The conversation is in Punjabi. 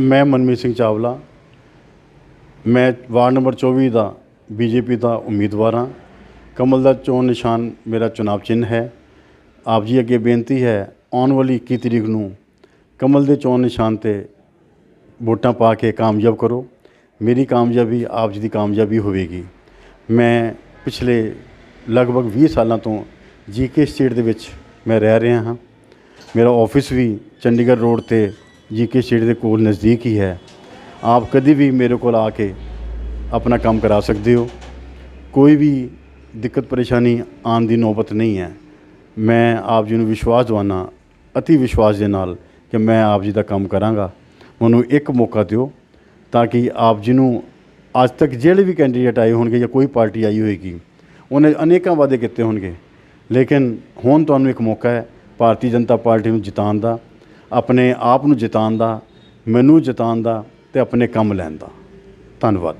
ਮੈਂ ਮਨਮੀਤ ਸਿੰਘ ਚਾਵਲਾ। ਮੈਂ ਵਾਰਡ ਨੰਬਰ 24 ਦਾ ਬੀਜੇਪੀ ਦਾ ਉਮੀਦਵਾਰ ਹਾਂ। ਕਮਲ ਦਾ ਚੋਣ ਨਿਸ਼ਾਨ ਮੇਰਾ ਚੁਣਾਵ ਚਿੰਨ੍ਹ ਹੈ। ਆਪ ਜੀ ਅੱਗੇ ਬੇਨਤੀ ਹੈ, ਆਉਣ ਵਾਲੀ 21 ਤਰੀਕ ਨੂੰ ਕਮਲ ਦੇ ਚੋਣ ਨਿਸ਼ਾਨ ਤੇ ਵੋਟਾਂ ਪਾ ਕੇ ਕਾਮਯਾਬ ਕਰੋ। ਮੇਰੀ ਕਾਮਯਾਬੀ ਆਪ ਜੀ ਦੀ ਕਾਮਯਾਬੀ ਹੋਵੇਗੀ। ਮੈਂ ਪਿਛਲੇ ਲਗਭਗ 20 ਸਾਲਾਂ ਤੋਂ ਜੀਕੇ ਸਟੇਟ ਦੇ ਵਿੱਚ ਮੈਂ ਰਹਿ ਰਿਹਾ ਹਾਂ। ਮੇਰਾ ਆਫਿਸ ਵੀ ਚੰਡੀਗੜ੍ਹ ਰੋਡ ਤੇ ਜੀਕੇ ਸਟੇਟ ਦੇ ਕੋਲ ਨਜ਼ਦੀਕ ਹੀ ਹੈ। ਆਪ ਕਦੀ ਵੀ ਮੇਰੇ ਕੋਲ ਆ ਕੇ ਆਪਣਾ ਕੰਮ ਕਰਾ ਸਕਦੇ ਹੋ। ਕੋਈ ਵੀ ਦਿੱਕਤ ਪਰੇਸ਼ਾਨੀ ਆਉਣ ਦੀ ਨੌਬਤ ਨਹੀਂ ਹੈ। ਮੈਂ ਆਪ ਜੀ ਨੂੰ ਵਿਸ਼ਵਾਸ ਦਿਵਾਨਾ ਅਤੀ ਵਿਸ਼ਵਾਸ ਦੇ ਨਾਲ ਕਿ ਮੈਂ ਆਪ ਜੀ ਦਾ ਕੰਮ ਕਰਾਂਗਾ। ਮੈਨੂੰ ਇੱਕ ਮੌਕਾ ਦਿਓ ਤਾਂ ਕਿ ਆਪ ਜੀ ਨੂੰ ਅੱਜ ਤੱਕ ਜਿਹੜੇ ਵੀ ਕੈਂਡੀਡੇਟ ਆਏ ਹੋਣਗੇ ਜਾਂ ਕੋਈ ਪਾਰਟੀ ਆਈ ਹੋਏਗੀ, ਉਹਨੇ ਅਨੇਕਾਂ ਵਾਅਦੇ ਕੀਤੇ ਹੋਣਗੇ। ਲੇਕਿਨ ਹੁਣ ਤੁਹਾਨੂੰ ਇੱਕ ਮੌਕਾ ਹੈ, ਭਾਰਤੀ ਜਨਤਾ ਪਾਰਟੀ ਨੂੰ ਜਿਤਾਉਣ ਦਾ, ਆਪਣੇ ਆਪ ਨੂੰ ਜਿਤਾਉਣ ਦਾ, ਮੈਨੂੰ ਜਿਤਾਉਣ ਦਾ ਤੇ ਆਪਣੇ ਕੰਮ ਲੈਣ ਦਾ। ਧੰਨਵਾਦ।